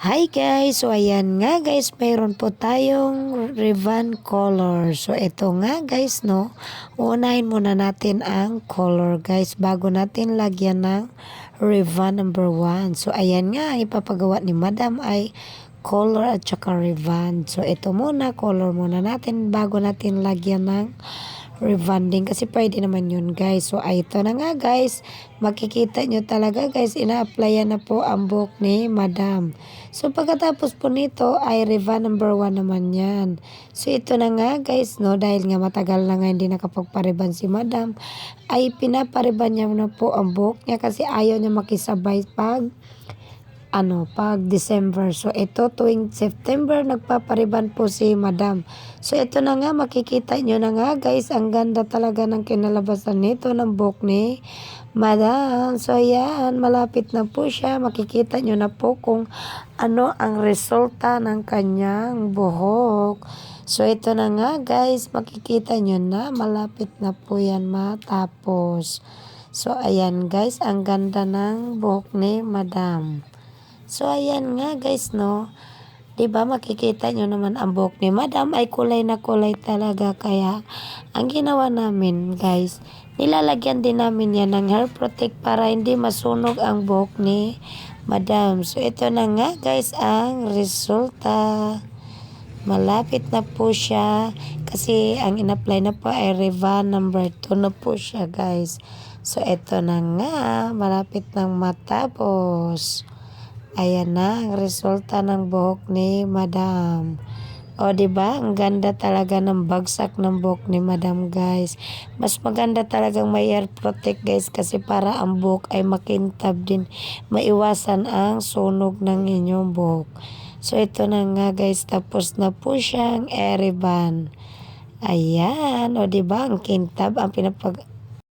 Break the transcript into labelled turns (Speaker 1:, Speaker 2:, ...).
Speaker 1: Hi guys! So ayan nga guys, mayroon po tayong Revan color. So ito nga guys no, unahin muna natin ang color guys bago natin lagyan ng Revan number 1. So ayan nga, ang ipapagawa ni madam ay color at saka Revan. So ito muna, color muna natin bago natin lagyan ng rebonding kasi pwede naman yun guys. So ito na nga guys, makikita nyo talaga guys, ina-applyan na po ang buhok ni madam. So pagkatapos po nito ay Reva number 1 naman yan. So ito na nga guys no, dahil nga matagal na nga hindi nakapagpariban si madam, ay pinapariban niya na po ang buhok niya kasi ayaw niya makisabay pag ano, pag December. So, ito tuwing September, nagpapariban po si Madam. So, ito na nga, makikita nyo na nga guys, ang ganda talaga ng kinalabasan nito ng buhok ni Madam. So, ayan, malapit na po siya. Makikita nyo na po kung ano ang resulta ng kanyang buhok. So, ito na nga guys, makikita nyo na, malapit na po yan matapos. So, ayan guys, ang ganda ng buhok ni Madam. So, ayan nga guys, no. ba makikita nyo naman ang buhok ni Madam ay kulay na kulay talaga. Kaya, ang ginawa namin guys, nilalagyan din namin yan ng hair protect para hindi masunog ang buhok ni Madam. So, ito na nga guys ang resulta. Malapit na po siya kasi ang in-apply na po ay Reva number 2 na po siya guys. So, ito na nga, malapit nang matapos. Ayan na ang resulta ng buhok ni Madam. O, di ba? Ang ganda talaga ng bagsak ng buhok ni Madam, guys. Mas maganda talagang may air protect, guys, kasi para ang buhok ay makintab din. Maiwasan ang sunog ng inyong buhok. So, ito na nga, guys. Tapos na po siyang Ereban. Ayan. O, di ba? Ang kintab, ang pinapag